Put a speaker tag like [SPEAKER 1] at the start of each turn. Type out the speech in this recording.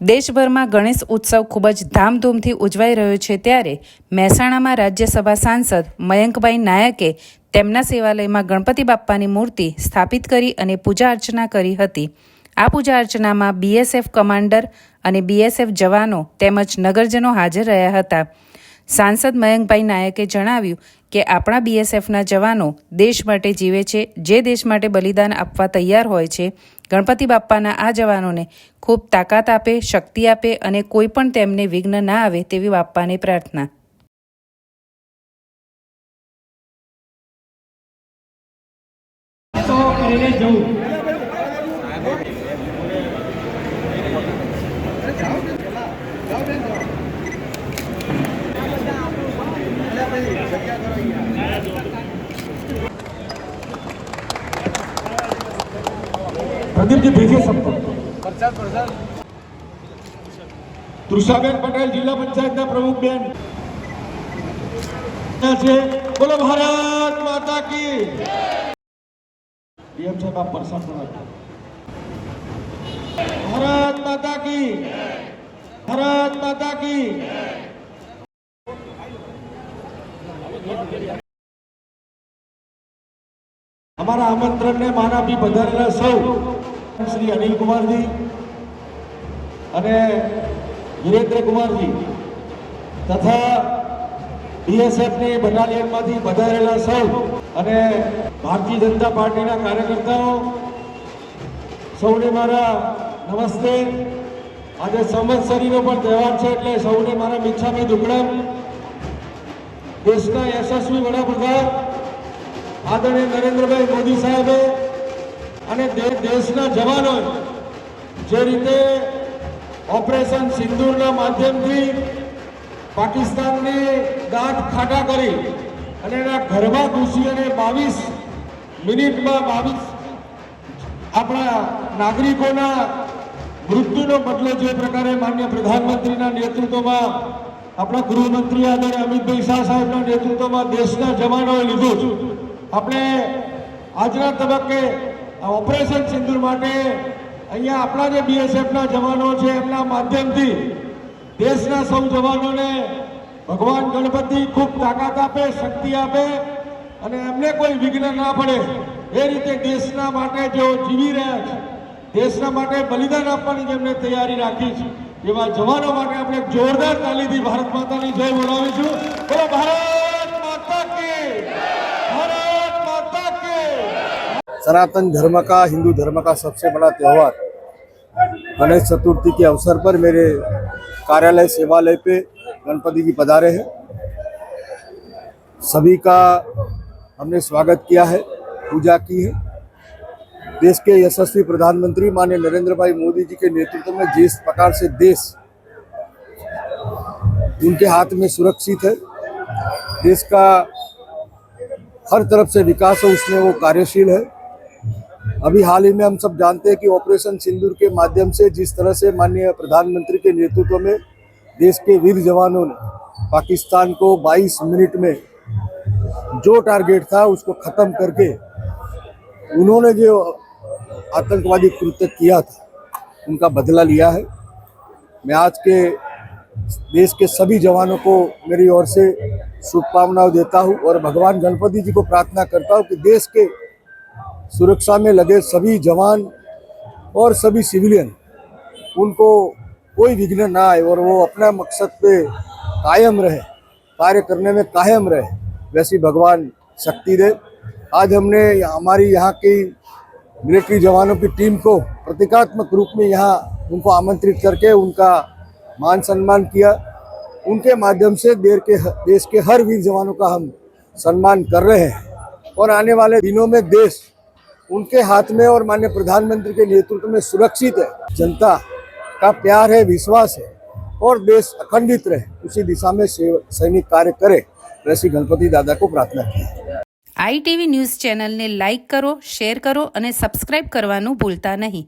[SPEAKER 1] દેશભરમાં ગણેશ ઉત્સવ ખૂબ જ ધામધૂમથી ઉજવાઈ રહ્યો છે ત્યારે મહેસાણામાં રાજ્યસભા સાંસદ મયંકભાઈ નાયકે તેમના સેવાલયમાં ગણપતિ બાપ્પાની મૂર્તિ સ્થાપિત કરી અને પૂજા અર્ચના કરી હતી. આ પૂજા અર્ચનામાં બીએસએફ કમાન્ડર અને બીએસએફ જવાનો તેમજ નગરજનો હાજર રહ્યા હતા. સાંસદ મયંકભાઈ નાયકે જણાવ્યું કે, આપણા બીએસએફના જવાનો દેશ માટે જીવે છે, જે દેશ માટે બલિદાન આપવા તૈયાર હોય છે ગણપતિ બાપ્પાના આ જવાનોને ખૂબ તાકાત આપે, શક્તિ આપે અને કોઈ પણ તેમને વિઘ્ન ના આવે તેવી બાપ્પાને પ્રાર્થના.
[SPEAKER 2] તો જવું. પ્રદીપજી ભેગી શકતો તૃષાબેન પટેલ જિલ્લા પંચાયતના પ્રમુખ બેન. છે. બોલો ભારત માતા કી. ડીએમ સાહેબ આપ પ્રસાદ ભારત માતા કી. ભારત માતા કી. અમારા આમંત્રણને માન આપી પધારેલા સૌ. શ્રી અનિલ કુમારજી અને વિરેન્દ્ર કુમારજી તથા બીએસએફની બટાલિયનમાંથી પધારેલા સૌ અને ભારતીય જનતા પાર્ટીના કાર્યકર્તાઓ, સૌને મારા નમસ્તે. આજે સંવત્સરીનો પણ તહેવાર છે એટલે સૌને મારા મિચ્છામી દુકડમ. દેશના યશસ્વી વડાપ્રધાન આદરણીય નરેન્દ્રભાઈ મોદી સાહેબે અને દેશના જવાનોએ જે રીતે ઓપરેશન સિંદૂરના માધ્યમથી પાકિસ્તાનની દાંત ખાટા કરી અને એના ઘરમાં ઘૂસી અને બાવીસ મિનિટમાં બાવીસ આપણા નાગરિકોના મૃત્યુનો બદલો જે પ્રકારે માન્ય પ્રધાનમંત્રીના નેતૃત્વમાં આપણા ગૃહમંત્રી આદરે અમિતભાઈ શાહ સાહેબના નેતૃત્વમાં દેશના જવાનોએ લીધું આપણે આજના તબક્કે ઓપરેશન સિંદૂર માટે અહીંયા આપણા જે બીએસએફના જવાનો છે, એમના માધ્યમથી દેશના સૌ જવાનોને ભગવાન ગણપતિ ખૂબ તાકાત આપે, શક્તિ આપે અને એમને કોઈ વિઘ્ન ના પડે. એ રીતે દેશના માટે જેઓ જીવી રહ્યા છે, દેશના માટે બલિદાન આપવાની જેમને તૈયારી રાખી છે, એવા જવાનો માટે આપણે જોરદાર તાલીથી ભારત માતાની જય બોલાવીશું. બોલો, ભારત માતા કે
[SPEAKER 3] सनातन धर्म का, हिंदू धर्म का सबसे बड़ा त्यौहार गणेश चतुर्थी के अवसर पर मेरे कार्यालय सेवालय पे गणपति जी पधारे हैं। सभी का हमने स्वागत किया है, पूजा की है। देश के यशस्वी प्रधानमंत्री माननीय नरेंद्र भाई मोदी जी के नेतृत्व में जिस प्रकार से देश उनके हाथ में सुरक्षित है, देश का हर तरफ़ से विकास है, उसमें वो कार्यशील है। अभी हाल ही में हम सब जानते हैं कि ऑपरेशन सिंदूर के माध्यम से जिस तरह से माननीय प्रधानमंत्री के नेतृत्व में देश के वीर जवानों ने पाकिस्तान को 22 मिनट में जो टारगेट था उसको खत्म करके उन्होंने जो आतंकवादी कृत्य किया था, उनका बदला लिया है। मैं आज के देश के सभी जवानों को मेरी ओर से शुभकामनाएँ देता हूँ और भगवान गणपति जी को प्रार्थना करता हूँ कि देश के सुरक्षा में लगे सभी जवान और सभी सिविलियन, उनको कोई विघ्न ना आए और वो अपना मकसद पे कायम रहे, कार्य करने में कायम रहे, वैसी भगवान शक्ति दे। आज हमने हमारी यहाँ की मिलिट्री जवानों की टीम को प्रतीकात्मक रूप में यहाँ उनको आमंत्रित करके उनका मान सम्मान किया। उनके माध्यम से देर के देश के हर वीर जवानों का हम सम्मान कर रहे हैं। और आने वाले दिनों में देश उनके हाथ में और माननीय प्रधानमंत्री के नेतृत्व में सुरक्षित है जनता का प्यार है विश्वास है और देश अखंडित रहे उसी दिशा में सेव- सैनिक कार्य करे वैसी गणपति दादा को प्रार्थना की है
[SPEAKER 1] આઈટીવી ન્યૂઝ ચેનલને લાઇક કરો શેર કરો અને સબસ્ક્રાઇબ કરવાનું ભૂલતા નહીં